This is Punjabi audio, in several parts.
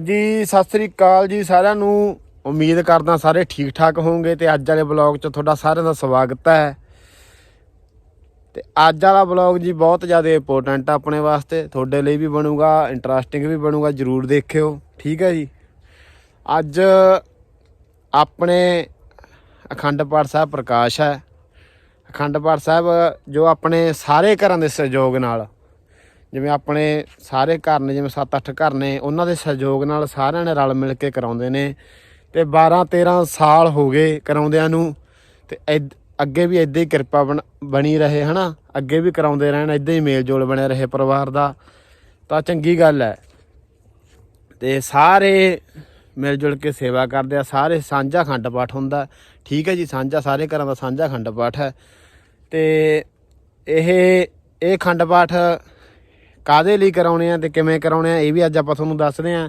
ਹਾਂਜੀ, ਸਤਿ ਸ੍ਰੀ ਅਕਾਲ ਜੀ ਸਾਰਿਆਂ ਨੂੰ। ਉਮੀਦ ਕਰਦਾ ਸਾਰੇ ਠੀਕ ਠਾਕ ਹੋਵੋਗੇ ਤੇ ਅੱਜ ਵਾਲੇ ਬਲੌਗ 'ਚ ਤੁਹਾਡਾ ਸਾਰਿਆਂ ਦਾ ਸਵਾਗਤ ਹੈ। ਤੇ ਅੱਜ ਵਾਲਾ ਬਲੌਗ ਜੀ ਬਹੁਤ ਜ਼ਿਆਦਾ ਇੰਪੋਰਟੈਂਟ ਆ ਆਪਣੇ ਵਾਸਤੇ। ਤੁਹਾਡੇ ਲਈ ਵੀ ਬਣੂਗਾ ਇੰਟਰਸਟਿੰਗ ਵੀ ਬਣੂਗਾ, ਜਰੂਰ ਦੇਖਿਓ। ਠੀਕ ਹੈ ਜੀ? ਅੱਜ ਆਪਣੇ ਅਖੰਡ ਪਾਠ ਸਾਹਿਬ ਪ੍ਰਕਾਸ਼ ਹੈ। ਅਖੰਡ ਪਾਠ ਸਾਹਿਬ ਜੋ ਆਪਣੇ ਸਾਰੇ ਘਰਾਂ ਦੇ ਸਹਿਯੋਗ ਨਾਲ ਜਿਵੇਂ ਆਪਣੇ ਸਾਰੇ ਘਰ ਨੇ, ਜਿਵੇਂ 7-8 ਘਰ ਨੇ, ਉਹਨਾਂ ਦੇ ਸਹਿਯੋਗ ਨਾਲ ਸਾਰਿਆਂ ਨੇ ਰਲ ਮਿਲ ਕੇ ਕਰਾਉਂਦੇ ਨੇ। ਤੇ 12-13 ਸਾਲ ਹੋ ਗਏ ਕਰਾਉਂਦਿਆਂ ਨੂੰ, ਤੇ ਐਦ- ਅੱਗੇ ਵੀ ਇਦਾਂ ਹੀ ਕਿਰਪਾ ਬਣ- ਬਣੀ ਰਹੇ, ਹਨਾ? ਅੱਗੇ ਵੀ ਕਰਾਉਂਦੇ ਰਹਿਣ ਇਦਾਂ ਹੀ ਮੇਲ ਜੋਲ ਬਣਿਆ ਰਹੇ ਪਰਿਵਾਰ ਦਾ। ਤਾਂ ਚੰਗੀ ਗੱਲ ਹੈ। ਤੇ ਸਾਰੇ ਮਿਲ ਜੁਲ ਕੇ ਸੇਵਾ ਕਰਦੇ ਆ, ਸਾਰੇ ਸਾਂਝਾ ਖੰਡ ਪਾਠ ਹੁੰਦਾ। ਠੀਕ ਹੈ ਜੀ, ਸਾਂਝਾ, ਸਾਰੇ ਘਰਾਂ ਦਾ ਸਾਂਝਾ ਖੰਡ ਪਾਠ ਹੈ। ਤੇ ਇਹ ਇਹ ਖੰਡ ਪਾਠ ਕਾਦੇ ਲਈ ਕਰਾਉਣੇ ਆ ਤੇ ਕਿਵੇਂ ਕਰਾਉਣੇ ਆ, ਇਹ ਵੀ ਅੱਜ ਆਪਾਂ ਤੁਹਾਨੂੰ ਦੱਸਦੇ ਆ।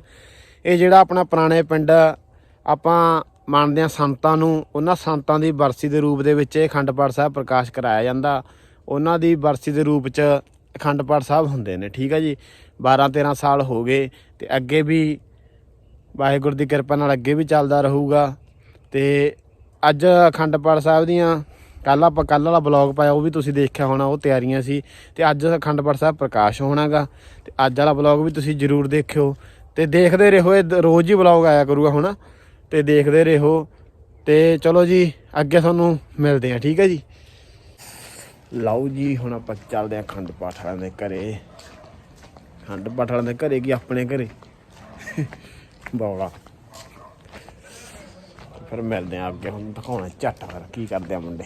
ਇਹ ਜਿਹੜਾ ਆਪਣਾ ਪੁਰਾਣੇ ਪਿੰਡ, ਆਪਾਂ ਮੰਨਦੇ ਆ ਸੰਤਾਂ ਨੂੰ, ਉਹਨਾਂ ਸੰਤਾਂ ਦੀ ਬਰਸੀ ਦੇ ਰੂਪ ਦੇ ਵਿੱਚ ਇਹ ਅਖੰਡ ਪਾਠ ਸਾਹਿਬ ਪ੍ਰਕਾਸ਼ ਕਰਾਇਆ ਜਾਂਦਾ। ਉਹਨਾਂ ਦੀ ਬਰਸੀ ਦੇ ਰੂਪ 'ਚ ਅਖੰਡ ਪਾਠ ਸਾਹਿਬ ਹੁੰਦੇ ਨੇ, ਠੀਕ ਆ ਜੀ? 12 13 ਸਾਲ ਹੋ ਗਏ ਤੇ ਅੱਗੇ ਵੀ ਵਾਹਿਗੁਰੂ ਦੀ ਕਿਰਪਾ ਨਾਲ ਅੱਗੇ ਵੀ ਚੱਲਦਾ ਰਹੂਗਾ। ਤੇ ਅੱਜ ਅਖੰਡ ਪਾਠ ਸਾਹਿਬ ਦੀਆਂ ਕੱਲ ਆਪਾਂ ਕੱਲ ਵਾਲਾ ਬਲੌਗ ਪਾਇਆ, ਉਹ ਵੀ ਤੁਸੀਂ ਦੇਖਿਆ ਹੋਣਾ, ਉਹ ਤਿਆਰੀਆਂ ਸੀ। ਤੇ ਅੱਜ ਅਖੰਡ ਪਾਠ ਸਾਹਿਬ ਪ੍ਰਕਾਸ਼ ਹੋਣਾਗਾ। ਤੇ ਅੱਜ ਵਾਲਾ ਬਲੌਗ ਵੀ ਤੁਸੀਂ ਜਰੂਰ ਦੇਖਿਓ। ਤੇ ਦੇਖਦੇ ਰਹੋ, ਇਹ ਰੋਜ਼ ਹੀ ਬਲੌਗ ਆਇਆ ਕਰੂਗਾ ਹੁਣ। ਤੇ ਦੇਖਦੇ ਰਹੋ। ਤੇ ਚਲੋ ਜੀ, ਅੱਗੇ ਤੁਹਾਨੂੰ ਮਿਲਦੇ ਆ ਠੀਕ ਹੈ ਜੀ? ਲਓ ਜੀ, ਹੁਣ ਆਪਾਂ ਚੱਲਦੇ ਆ ਅਖੰਡ ਪਾਠ ਵਾਲਿਆਂ ਦੇ ਘਰੇ। ਖੰਡ ਪਾਠ ਵਾਲਿਆਂ ਦੇ ਘਰੇ ਕੀ ਆਪਣੇ ਘਰੇ? ਬੌਲਾ। ਫਿਰ ਮਿਲਦੇ ਆ ਅੱਗੇ, ਹੁਣ ਦਿਖਾਉਣਾ ਝੱਟ ਫਿਰ, ਕੀ ਕਰਦੇ ਆ ਮੁੰਡੇ।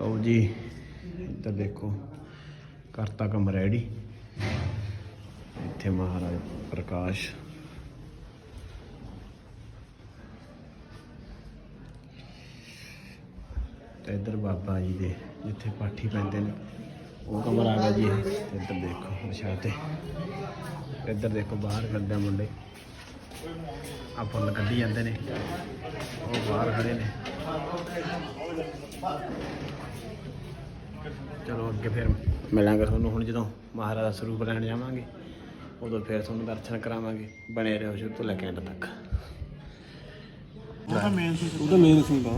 ਲਓ ਜੀ, ਇੱਧਰ ਦੇਖੋ, ਕਰਤਾ ਕੰਮ ਰੈਡੀ ਇੱਥੇ ਮਹਾਰਾਜ ਪ੍ਰਕਾਸ਼। ਤੇ ਇੱਧਰ ਬਾਬਾ ਜੀ ਦੇ, ਜਿੱਥੇ ਪਾਠੀ ਪੈਂਦੇ ਨੇ, ਉਹ ਕਮਰਾ ਆ ਗਿਆ ਜੀ। ਇੱਧਰ ਦੇਖੋ ਵਿਛਾ ਤੇ ਇੱਧਰ ਦੇਖੋ, ਬਾਹਰ ਫਿਰਦੇ ਮੁੰਡੇ। ਆ ਫੁੱਲ ਕੱਢੀ ਜਾਂਦੇ ਨੇ। ਉਹ ਬਾਹਰ ਖੜੇ ਨੇ। ਚਲੋ ਅੱਗੇ ਫਿਰ ਮਿਲਾਂਗੇ ਤੁਹਾਨੂੰ ਹੁਣ ਜਦੋਂ ਮਹਾਰਾਜ ਦਾ ਸਰੂਪ ਲੈਣ ਜਾਵਾਂਗੇ ਉਦੋਂ ਫਿਰ ਤੁਹਾਨੂੰ ਦਰਸ਼ਨ ਕਰਾਵਾਂਗੇ ਬਣੇ ਰਹੋ ਸ਼ੁਰੂ ਤੋਂ ਲੈ ਕੇ ਐਂਡ ਤੱਕ। ਉਹ ਤਾਂ ਮੇਨ ਸੀ। ਤਾਂ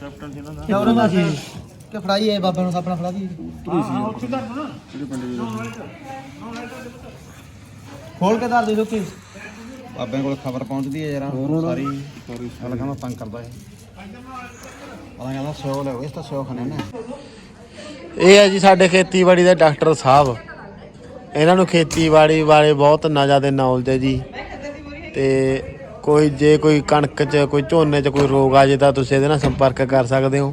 ਕੈਪਟਨ ਸੀ ਇਹਨਾਂ ਦਾ ਕਿਉਂ ਰੰਗਾ ਸੀ? ਕਿ ਫੜਾਈ ਇਹ ਬਾਬਾ ਨੂੰ ਆਪਣਾ ਫੜਾ ਦੀ ਖੋਲ ਕੇ ਧਰ ਦੇ ਲੋਕੀ। ਬਾਬਿਆਂ ਕੋਲ ਖਬਰ ਪਹੁੰਚਦੀ ਹੈ ਯਾਰ ਸਾਰੀ ਸਾਰੀ ਸਾਲ ਕਹਿੰਦਾ ਤੰਗ ਕਰਦਾ ਹੈ ਪਤਾ ਕਹਿੰਦਾ ਸਿਓ ਲੈ ਇਸ ਤਾਂ ਸਿਓ ਖਾਣੇ ਨੇ। ਇਹ ਹੈ ਜੀ ਸਾਡੇ ਖੇਤੀਬਾੜੀ ਦੇ ਡਾਕਟਰ ਸਾਹਿਬ। ਇਹਨਾਂ ਨੂੰ ਖੇਤੀਬਾੜੀ ਬਾਰੇ ਬਹੁਤ ਨਾ ਜ਼ਿਆਦਾ ਨੌਲੇਜ ਹੈ ਜੀ। ਤੇ ਕੋਈ ਜੇ ਕੋਈ ਕਣਕ 'ਚ, ਕੋਈ ਝੋਨੇ 'ਚ ਕੋਈ ਰੋਗ ਆ ਜੇ ਤਾਂ ਤੁਸੀਂ ਇਹਦੇ ਨਾਲ ਸੰਪਰਕ ਕਰ ਸਕਦੇ ਹੋ।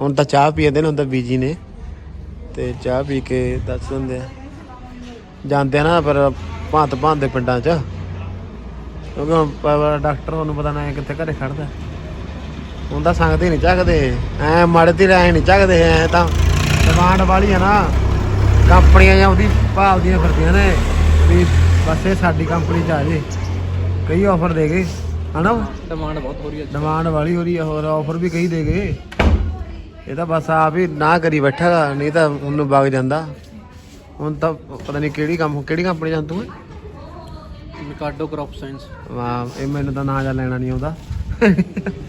ਹੁਣ ਤਾਂ ਚਾਹ ਪੀਂਦੇ ਨੇ, ਹੁਣ ਤਾਂ ਬੀਜੀ ਨੇ। ਤੇ ਚਾਹ ਪੀ ਕੇ ਦੱਸ ਦਿੰਦੇ ਆ। ਜਾਂਦੇ ਆ ਨਾ ਪਰ ਭਾਂਤ ਭਾਂਤ ਦੇ ਪਿੰਡਾਂ 'ਚ। ਕਿਉਂਕਿ ਹੁਣ ਡਾਕਟਰ ਤੁਹਾਨੂੰ ਪਤਾ ਨਾ ਕਿੱਥੇ ਘਰੇ ਖੜਦਾ ਤਾਂ ਸੰਗਦੇ ਨਹੀਂ ਚੱਕਦੇ ਐ ਮਾੜੇ ਤੇ ਐ ਨਹੀਂ ਚੱਕਦੇ ਐ ਤਾਂ ਡਿਮਾਂਡ ਵਾਲੀ ਆ ਨਾ। ਕੰਪਨੀਆਂ ਜਾਂ ਉਹਦੀ ਭਾਲਦੀਆਂ ਫਿਰਦੀਆਂ ਨੇ ਵੀ ਬਸ ਇਹ ਸਾਡੀ ਕੰਪਨੀ ਚ ਆ ਜੇ। ਕਈ ਆਫਰ ਦੇ ਗਏ ਹਨਾ? ਡਿਮਾਂਡ ਬਹੁਤ ਹੋ ਰਹੀ ਹੈ ਡਿਮਾਂਡ ਵਾਲੀ ਹੋ ਰਹੀ ਆ ਹੋਰ ਆਫਰ ਵੀ ਕਈ ਦੇ ਗਏ। ਇਹ ਤਾਂ ਬਸ ਆਪ ਹੀ ਨਾ ਕਰੀ ਬੈਠਾ ਨਹੀਂ ਤਾਂ ਉਹਨੂੰ ਵਗ ਜਾਂਦਾ। ਹੁਣ ਤਾਂ ਪਤਾ ਨਹੀਂ ਕਿਹੜੀ ਕੰਮ ਕਿਹੜੀ ਕੰਪਨੀ ਜਾਂ ਤੂੰ? ਮਿਕਾਡੋ ਕ੍ਰੌਪ ਸਾਇੰਸ ਵਾਹ ਇਹ ਮੈਨੂੰ ਤਾਂ ਨਾਂ ਜਾ ਲੈਣਾ ਨਹੀਂ ਆਉਂਦਾ।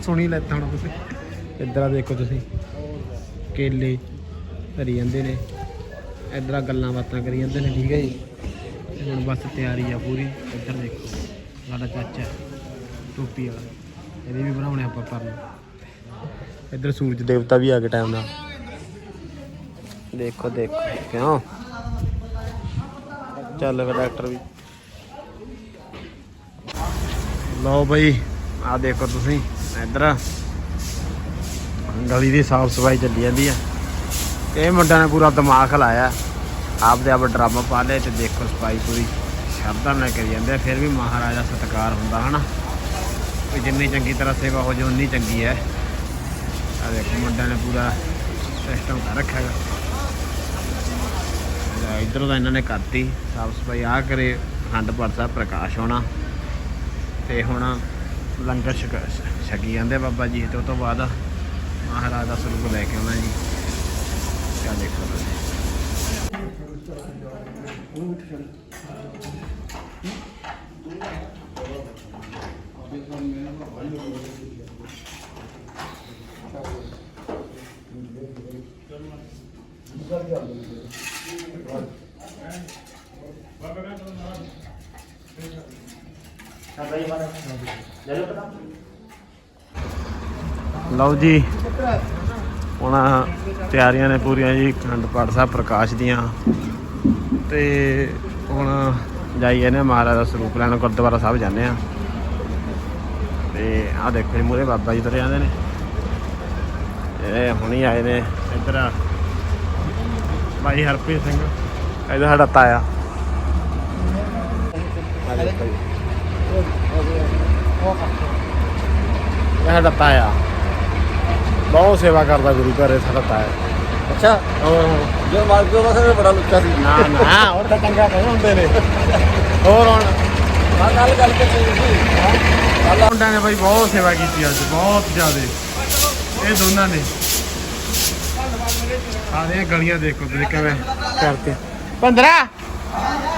ਸੁਣੀ ਲੈਤਾ ਹੁਣ ਤੁਸੀਂ। ਇੱਧਰ ਆ ਦੇਖੋ ਤੁਸੀਂ। ਕੇਲੇ ਧਰੀ ਜਾਂਦੇ ਨੇ। ਇੱਧਰ ਆ ਗੱਲਾਂ ਬਾਤਾਂ ਕਰੀ ਜਾਂਦੇ ਨੇ। ਠੀਕ ਹੈ ਜੀ। ਤੇ ਹੁਣ ਬਸ ਤਿਆਰੀ ਆ ਪੂਰੀ। ਇੱਧਰ ਦੇਖੋ ਸਾਡਾ ਚਾਚਾ ਟੋਪੀ ਵਾਲਾ। ਇਹਦੇ ਵੀ ਬਣਾਉਣੇ ਆਪਾਂ ਪਰਨ ਇੱਧਰ ਸੂਰਜ ਦੇਵਤਾ ਵੀ ਆ ਗਏ ਟਾਈਮ ਨਾਲ। ਦੇਖੋ ਦੇਖੋ। ਕਿਉਂ? ਚੱਲ ਵੇ ਡਾਕਟਰ ਵੀ। ਲਓ ਬਈ। ਆ ਦੇਖੋ ਤੁਸੀਂ, ਇੱਧਰ। ਗਲੀ ਦੀ ਸਾਫ਼ ਸਫ਼ਾਈ ਚੱਲੀ ਜਾਂਦੀ ਆ। ਇਹ ਮੁੰਡਿਆਂ ਨੇ ਪੂਰਾ ਦਿਮਾਗ ਲਾਇਆ। ਆਪਦੇ ਆਪ ਡਰਾਮਾ ਪਾ ਲਿਆ ਤੇ ਦੇਖੋ ਸਫ਼ਾਈ ਪੂਰੀ। ਸ਼ਰਧਾ ਨਾਲ ਕਰੀ ਜਾਂਦੇ ਆ, ਫਿਰ ਵੀ ਮਹਾਰਾਜਾ ਦਾ ਸਤਿਕਾਰ ਹੁੰਦਾ, ਹਨਾ? ਵੀ ਜਿੰਨੀ ਚੰਗੀ ਤਰ੍ਹਾਂ ਸੇਵਾ ਹੋ ਜੇ ਉਨੀ ਚੰਗੀ ਹੈ। ਆ ਦੇਖੋ ਮੁੰਡਿਆਂ ਨੇ ਪੂਰਾ ਸਿਸਟਮ ਕਰ ਰੱਖਿਆ ਹੈਗਾ। ਇਧਰੋਂ ਤਾਂ ਇਹਨਾਂ ਨੇ ਕਰਤੀ ਸਾਫ਼ ਸਫ਼ਾਈ ਆ ਕਰੇ ਖੰਡ ਪਾਠ ਸਾਹਿਬ, ਪ੍ਰਕਾਸ਼ ਹੋਣਾ। ਤੇ ਹੁਣ ਲੰਗਰ ਛਕ ਛਕੀ ਜਾਂਦੇ ਬਾਬਾ ਜੀ, ਤੇ ਉਸ ਤੋਂ ਬਾਅਦ ਮਹਾਰਾਜ ਦਾ ਸਰੂਪ ਲੈ ਕੇ ਆਉਣਾ ਜੀ। ਕਿਆ ਦੇਖੋ ਤੁਸੀਂ ਲਓ ਜੀ। ਹੁਣ ਤਿਆਰੀਆਂ ਨੇ ਪੂਰੀਆਂ ਜੀ ਅਖੰਡ ਪਾਠ ਸਾਹਿਬ ਪ੍ਰਕਾਸ਼ ਦੀਆਂ। ਤੇ ਹੁਣ ਜਾਈਏ ਨੇ ਮਹਾਰਾਜ ਦਾ ਸਰੂਪ ਲੈਣ, ਗੁਰਦੁਆਰਾ ਸਾਹਿਬ ਜਾਂਦੇ ਆ। ਤੇ ਆ ਦੇਖੋ ਜੀ ਮੂਰੇ ਬਾਬਾ ਜੀ ਤੁਰੇ ਜਾਂਦੇ ਨੇ। ਇਹ ਹੁਣੀ ਆਏ ਨੇ, ਇੱਧਰ ਭਾਈ ਹਰਪ੍ਰੀਤ ਸਿੰਘ, ਇਹਦਾ ਸਾਡਾ ਤਾਇਆ। ਇਹ ਸਾਡਾ ਤਾਇਆ। ਬਹੁਤ ਸੇਵਾ ਕਰਦਾ ਗੁਰੂ ਘਰ ਇਹ ਸਾਡਾ ਤਾਇਆ। ਅੱਛਾ। ਜੋ ਮਾਰ ਕੇ ਉਹਦਾ ਬੜਾ ਲੁੱਚਾ ਸੀ। ਨਾ ਨਾ। ਹੋਰ ਤਾਂ ਚੰਗਾ ਕਹੇ ਹੁੰਦੇ ਨੇ। ਹੋਰ ਹੁਣ? ਆ ਗੱਲ ਗੱਲ ਤੇ ਸਹੀ ਸੀ। ਮੁੰਡਿਆਂ ਨੇ ਬਾਈ ਬਹੁਤ ਸੇਵਾ ਕੀਤੀ ਅੱਜ ਬਹੁਤ ਜ਼ਿਆਦੇ। ਇਹ ਦੋਨਾਂ ਨੇ। ਸਾਰੇ ਗਲੀਆਂ ਦੇਖੋ ਤੁਸੀਂ ਕਿਵੇਂ ਕਰਕੇ 15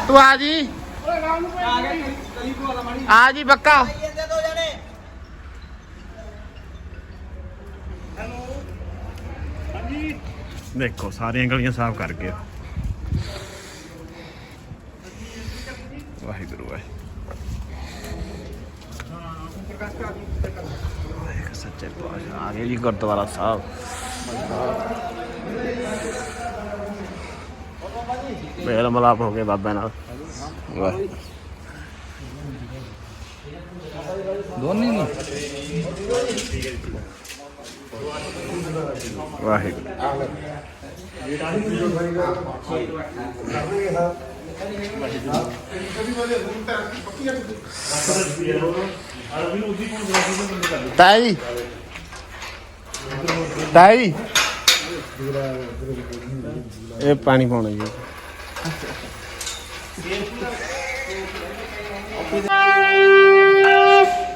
ਤੂੰ ਆ ਜੀ। ਆ ਜੀ ਬੱਕਾ। ਦੇਖੋ, ਸਾਰੀਆਂ ਗਲੀਆਂ ਸਾਫ਼ ਕਰ ਗਏ ਵਾਹਿਗੁਰੂ ਵਾਹਿਗੁਰੂ। ਵਾਹਿਗੁਰੂ, ਸੱਚੇ ਪਾਤਸ਼ਾਹ, ਆ ਗਏ ਜੀ ਗੁਰਦੁਆਰਾ ਸਾਹਿਬ। ਮੇਲ ਮਲਾਪ ਹੋ ਗਏ ਬਾਬੇ ਨਾਲ। ਵਾਹਿਗੁਰੂ। ਦੋਨੇ ਨਹੀਂ ਵਾਹਿਗੁਰੂ। ਤਾਈ। ਤਾਈ। ਇਹ ਪਾਣੀ ਪਾਉਣਾ ਜੀ। Sempre. Né? Né?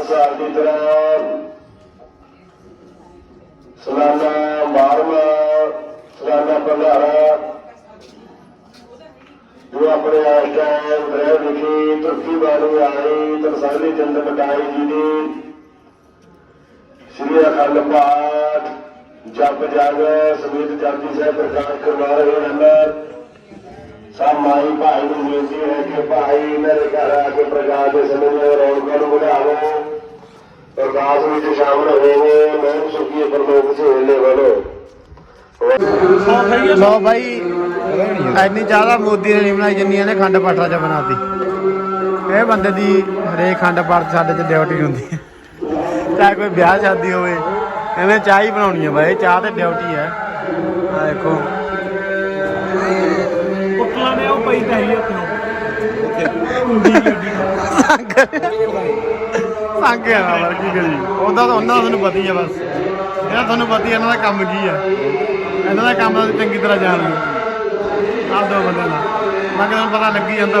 ਹਰ ਸਾਲ ਦੀ ਤਰ੍ਹਾਂ। ਸਲਾਨਾ ਮਾਰਮਾ ਸਲਾਨਾ ਭੰਡਾਰਾ। ਜੋ ਆਪਣੇ ਆਸ ਟਾਈਮ ਰਹਿ ਤੁਰਕੀ ਬਾਣੀ ਆਏ, ਤਰਸਾਲੀ ਚੰਦ ਮਟਾਈ ਜੀ ਦੀ। ਸ੍ਰੀ ਅਖੰਡ ਪਾਠ, ਜਪ ਜਗ, ਸਮੇਤ ਜਪਜੀ ਸਾਹਿਬ ਪ੍ਰਕਾਸ਼ ਕਰਵਾ ਰਹੇ ਹਨ। ਸਭ ਮਾਈ ਭਾਈ ਨੂੰ ਬੇਨਤੀ ਹੈ ਕਿ ਭਾਈ ਮੇਰੇ ਘਰ ਆ ਕੇ ਪ੍ਰਕਾਸ਼ ਦੇ ਸਮੇਂ में ਰੌਣਕਾਂ ਨੂੰ ਵਧਾਵੋ ਪ੍ਰਕਾਸ਼ ਵਿੱਚ ਸ਼ਾਮਲ ਹੋਵੋ, ਮੈਂ ਸੁਖੀ ਪਰਲੋਕ ਸੇ ਹੋਲੇ ਵਾਲੋ। ਲੋ ਭਾਈ ਐਨੀ ਜ਼ਿਆਦਾ ਮੋਦੀ ਨੇ ਨਹੀਂ ਬਣਾਈ ਜਿੰਨੀ ਇਹਨੇ ਖੰਡ ਪਾਠਾ ਚ ਬਣਾਤੀ। ਇਹ ਬੰਦੇ ਦੀ ਹਰੇਕ ਖੰਡ ਪਾਠ ਸਾਡੇ ਚ ਡਿਊਟੀ ਹੁੰਦੀ। ਹੈ ਚਾਹੇ ਕੋਈ ਵਿਆਹ ਸ਼ਾਦੀ ਹੋਵੇ ਇਹਨੇ ਚਾਹ ਹੀ ਬਣਾਉਣੀ ਹੈ ਬਾਈ ਚਾਹ ਤੇ ਡਿਊਟੀ ਹੈ ਆ ਦੇਖੋ। ਨੇ ਉਹ ਪਈ ਤਾਂ ਹੀ ਉੱਥੇ ਸੰਗ ਆ ਨਾ ਵਰ ਕੀ ਕਰੀ। ਉਹਦਾ ਤਾਂ ਉਹਨਾਂ ਦਾ ਤੁਹਾਨੂੰ ਪਤਾ ਹੀ ਆ ਬਸ। ਇਹਦਾ ਤੁਹਾਨੂੰ ਪਤਾ ਹੀ ਆ ਇਹਨਾਂ ਦਾ ਕੰਮ ਕੀ ਆ। ਇਹਨਾਂ ਦਾ ਕੰਮ ਤਾਂ ਚੰਗੀ ਤਰ੍ਹਾਂ ਜਾਣਦੇ ਆਪ ਦੋ ਬੰਦੇ ਦਾ ਮੈਂ ਕਿਹਾ ਤੁਹਾਨੂੰ ਪਤਾ ਲੱਗੀ ਜਾਂਦਾ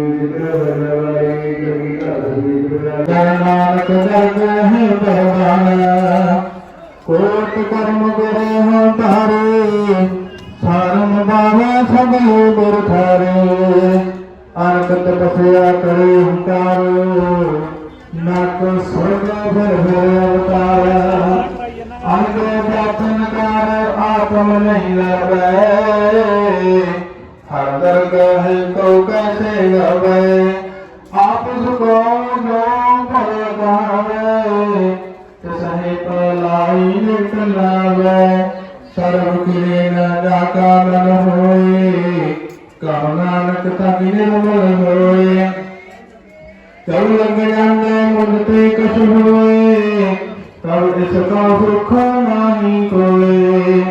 ਦੇਖੋ ਨਾਨਕ ਜਗਹਿ ਬਰਮਾਨਾ ਕੋਟ ਕਰਮ ਗੁਰੇ ਹਾਂ ਧਾਰੇ ਸਾਰਮ ਬਾਵਾ ਸਭੇ ਗੁਰ ਥਾਰੇ ਅਨਕ ਤਪਸਿਆ ਕਰੇ ਹੰਕਾਰ ਨਕ ਸੁਰਗ ਫਿਰ ਫਿਰ ਅਵਤਾਰ ਅੰਗ ਜਾਤਨ ਕਰ ਆਤਮ ਨਹੀਂ ਲਵੇ ਹਰ ਦਰਗਾਹ ਕੋ ਕੈਸੇ ਗਵੇ ਨਿਟ ਸਰਬ ਕਿਰੇ ਨ ਮਨ ਹੋਏ। ਕਉ ਨਾਨਕ ਤਨ ਨਿਰਮਲ ਹੋਏ। ਕਉ ਲਗ ਜਾਂਦੇ ਮੁਝ ਤੇ ਕਛ ਹੋਏ। ਕਉ ਇਸ ਕਾ ਸੁਖ ਨਾਹੀ ਕੋਏ।